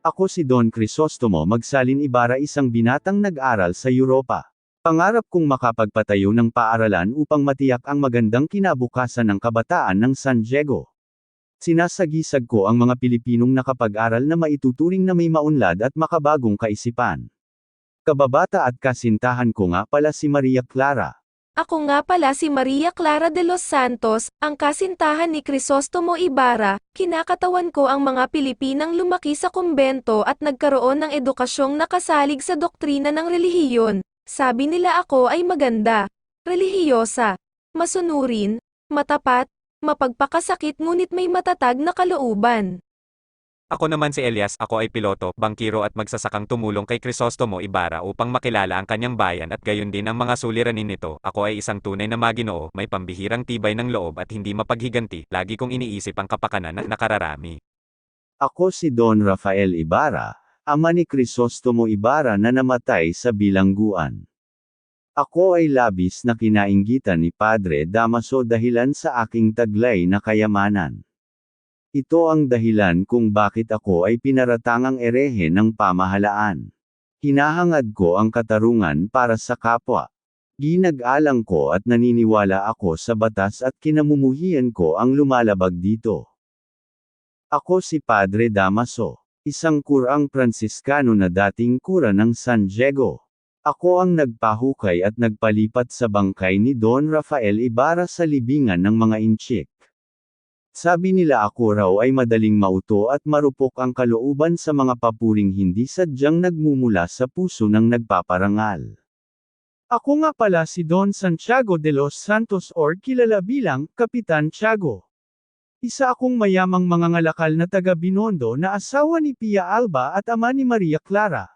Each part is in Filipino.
Ako si Don Crisostomo Magsalin Ibarra isang binatang nag-aral sa Europa. Pangarap kong makapagpatayo ng paaralan upang matiyak ang magandang kinabukasan ng kabataan ng San Diego. Sinasagisag ko ang mga Pilipinong nakapag-aral na maituturing na may maunlad at makabagong kaisipan. Kababata at kasintahan ko nga pala si Maria Clara. Ako nga pala si Maria Clara de los Santos, ang kasintahan ni Crisostomo Ibarra, kinakatawan ko ang mga Pilipinang lumaki sa kumbento at nagkaroon ng edukasyong nakasalig sa doktrina ng relihiyon. Sabi nila ako ay maganda, relihiyosa, masunurin, matapat, mapagpakasakit ngunit may matatag na kalooban. Ako naman si Elias, ako ay piloto, bangkiro at magsasakang tumulong kay Crisostomo Ibarra upang makilala ang kanyang bayan at gayon din ang mga suliranin nito. Ako ay isang tunay na maginoo, may pambihirang tibay ng loob at hindi mapaghiganti, lagi kong iniisip ang kapakanan at nakararami. Ako si Don Rafael Ibarra, ama ni Crisostomo Ibarra na namatay sa bilangguan. Ako ay labis na kinainggitan ni Padre Damaso dahilan sa aking taglay na kayamanan. Ito ang dahilan kung bakit ako ay pinaratangang erehe ng pamahalaan. Hinahangad ko ang katarungan para sa kapwa. Ginag-alang ko at naniniwala ako sa batas at kinamumuhian ko ang lumalabag dito. Ako si Padre Damaso, isang kurang Pransiskano na dating kura ng San Diego. Ako ang nagpahukay at nagpalipat sa bangkay ni Don Rafael Ibarra sa libingan ng mga inchik. Sabi nila ako raw ay madaling mauto at marupok ang kalooban sa mga papuring hindi sadyang nagmumula sa puso ng nagpaparangal. Ako nga pala si Don Santiago de los Santos or kilala bilang Kapitan Tiago. Isa akong mayamang mga ngalakal na taga Binondo na asawa ni Pia Alba at ama ni Maria Clara.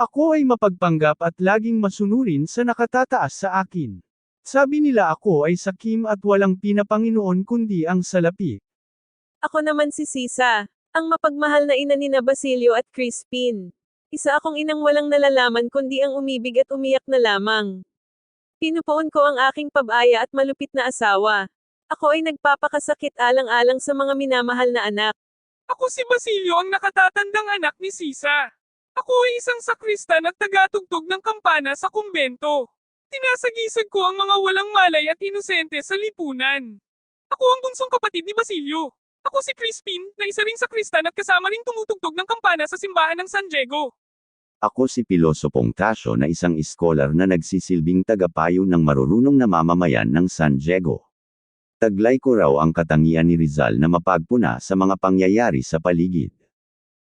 Ako ay mapagpanggap at laging masunurin sa nakatataas sa akin. Sabi nila ako ay sakim at walang pinapanginoon kundi ang salapi. Ako naman si Sisa, ang mapagmahal na ina ni na Basilio at Crispin. Isa akong inang walang nalalaman kundi ang umibig at umiyak na lamang. Pinupoon ko ang aking pabaya at malupit na asawa. Ako ay nagpapakasakit alang-alang sa mga minamahal na anak. Ako si Basilio ang nakatatandang anak ni Sisa. Ako ay isang sakristan at tagatugtog ng kampana sa kumbento. Tinasagisag ko ang mga walang malay at inosente sa lipunan. Ako ang bunsong kapatid ni Basilio. Ako si Crispin, na isa ring sakristan at kasama ring tumutugtog ng kampana sa simbahan ng San Diego. Ako si Pilosopong Tasyo na isang iskolar na nagsisilbing tagapayo ng marurunong na mamamayan ng San Diego. Taglay ko raw ang katangian ni Rizal na mapagpuna sa mga pangyayari sa paligid.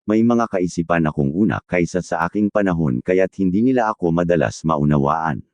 May mga kaisipan akong una kaysa sa aking panahon kaya't hindi nila ako madalas maunawaan.